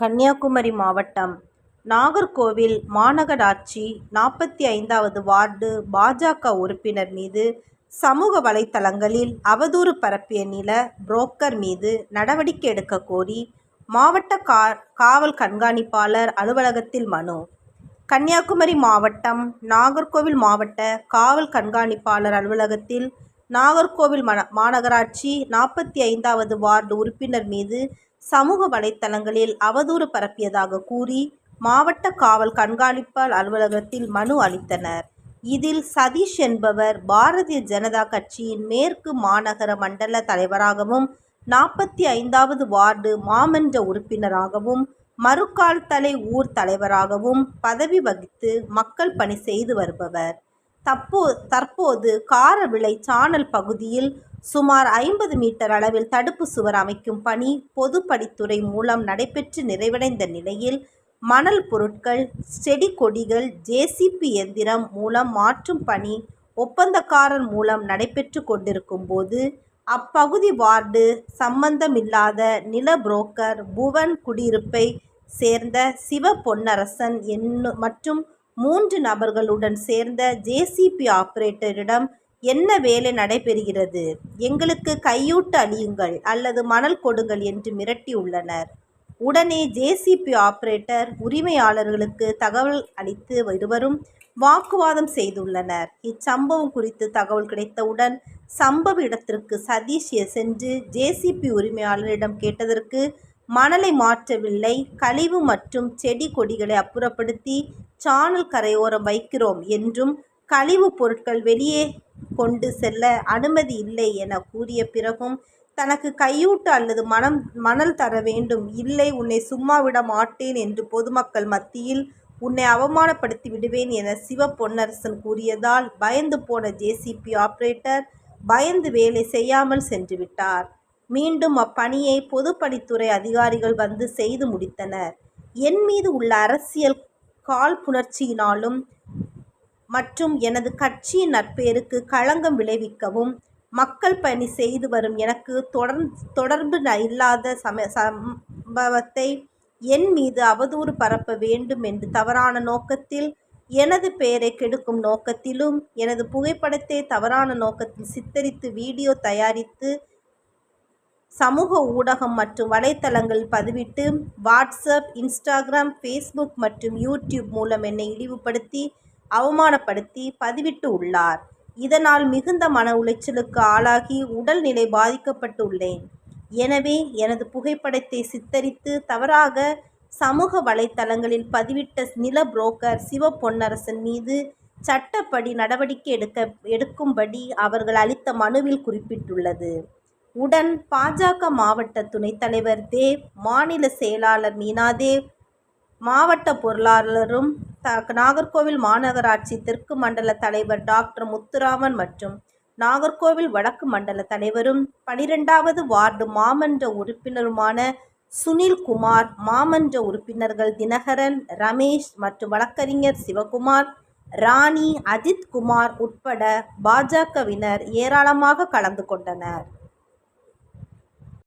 கன்னியாகுமரி மாவட்டம். நாகர்கோவில் மாநகராட்சி நாற்பத்தி ஐந்தாவது வார்டு பாஜக உறுப்பினர் மீது சமூக வலைதளங்களில் அவதூறு பரப்பிய நில புரோக்கர் மீது நடவடிக்கை எடுக்க கோரி மாவட்ட கா காவல் கண்காணிப்பாளர் அலுவலகத்தில் மனு. கன்னியாகுமரி மாவட்டம் நாகர்கோவில் மாவட்ட காவல் கண்காணிப்பாளர் அலுவலகத்தில் நாகர்கோவில் மன மாநகராட்சி நாற்பத்தி ஐந்தாவது வார்டு உறுப்பினர் மீது சமூக வலைத்தளங்களில் அவதூறு பரப்பியதாக கூறி மாவட்ட காவல் கண்காணிப்பாளர் அலுவலகத்தில் மனு அளித்தனர். இதில் சதீஷ் என்பவர் பாரதிய ஜனதா கட்சியின் மேற்கு மாநகர மண்டல தலைவராகவும் நாற்பத்தி ஐந்தாவது வார்டு மாமன்ற உறுப்பினராகவும் மறுக்கால்தலை ஊர் தலைவராகவும் பதவி வகித்து மக்கள் பணி செய்து வருபவர். தப்போ தற்போது காரவிளை சானல் பகுதியில் சுமார் ஐம்பது மீட்டர் அளவில் தடுப்பு சுவர் அமைக்கும் பணி பொதுப்பணித்துறை மூலம் நடைபெற்று நிறைவடைந்த நிலையில் மணல் பொருட்கள் செடி கொடிகள் ஜேசிபி எந்திரம் மூலம் மாற்றும் பணி ஒப்பந்தக்காரர் மூலம் நடைபெற்று கொண்டிருக்கும் போது அப்பகுதி வார்டு சம்பந்தமில்லாத நில புரோக்கர் புவன் குடியிருப்பை சேர்ந்த சிவ பொன்னரசன் என்னும் மற்றும் மூன்று நபர்களுடன் சேர்ந்த ஜேசிபி ஆபரேட்டரிடம் என்ன வேலை நடைபெறுகிறது? எங்களுக்கு கையூட்டு அழியுங்கள் அல்லது மணல் கொடுங்கள் என்று மிரட்டியுள்ளனர் உடனே ஜேசிபி ஆபரேட்டர் உரிமையாளர்களுக்கு தகவல் அளித்து இருவரும் வாக்குவாதம் செய்துள்ளனர். இச்சம்பவம் குறித்து தகவல் கிடைத்தவுடன் சம்பவ இடத்திற்கு சதீஷ் சென்று ஜேசிபி உரிமையாளரிடம் கேட்டதற்கு மணலை மாற்றவில்லை கழிவு மற்றும் செடி கொடிகளை அப்புறப்படுத்தி சானல் கரையோரம் வைக்கிறோம் என்றும் கழிவுப் பொருட்கள் வெளியே கொண்டு செல்ல அனுமதி இல்லை என கூறிய பிறகும் தனக்கு கையூட்டு அல்லது மனம் மணல் தர வேண்டும். இல்லை உன்னை சும்மா விட மாட்டேன் என்று பொதுமக்கள் மத்தியில் உன்னை அவமானப்படுத்தி விடுவேன் என சிவ பொன்னரசன் கூறியதால் பயந்து போன ஜேசிபி ஆபரேட்டர் பயந்து வேலை செய்யாமல் சென்று விட்டார். மீண்டும் அப்பணியை பொதுப்பணித்துறை அதிகாரிகள் வந்து செய்து முடித்தனர். என் மீது உள்ள அரசியல் காழ்ப்புணர்ச்சியினாலும் மற்றும் எனது கட்சியின் நற்பெயருக்கு களங்கம் விளைவிக்கவும் மக்கள் பணி செய்து வரும் எனக்கு தொடர் தொடர்பு இல்லாத சம சம்பவத்தை என் மீது அவதூறு பரப்ப வேண்டும் என்று தவறான நோக்கத்தில் எனது பெயரை கெடுக்கும் நோக்கத்திலும் எனது புகைப்படத்தை தவறான நோக்கத்தில் சித்தரித்து வீடியோ தயாரித்து சமூக ஊடகம் மற்றும் வலைத்தளங்களில் பதிவிட்டு வாட்ஸ்அப் இன்ஸ்டாகிராம் ஃபேஸ்புக் மற்றும் யூடியூப் மூலம் என்னை இழிவுபடுத்தி அவமானப்படுத்தி பதிவிட்டு உள்ளார். இதனால் மிகுந்த மன உளைச்சலுக்கு ஆளாகி உடல்நிலை பாதிக்கப்பட்டுள்ளேன் எனவே எனது புகைப்படத்தை சித்தரித்து தவறாக சமூக வலைத்தளங்களில் பதிவிட்ட நில புரோக்கர் சிவ பொன்னரசன் மீது சட்டப்படி நடவடிக்கை எடுக்க எடுக்கும்படி அவர்கள் அளித்த மனுவில் குறிப்பிட்டுள்ளது. உடன் பாஜக மாவட்ட துணைத் தலைவர் தேவ் மாநில செயலாளர் மீனாதேவ் மாவட்ட பொருளாளரும் த நாகர்கோவில் மாநகராட்சி தெற்கு மண்டல தலைவர் டாக்டர் முத்துராமன் மற்றும் நாகர்கோவில் வடக்கு மண்டல தலைவரும் பனிரெண்டாவது வார்டு மாமன்ற உறுப்பினருமான சுனில்குமார் மாமன்ற உறுப்பினர்கள் தினகரன் ரமேஷ் மற்றும் வழக்கறிஞர் சிவகுமார் ராணி அஜித்குமார் உட்பட பாஜகவினர் ஏராளமாக கலந்து கொண்டனர்.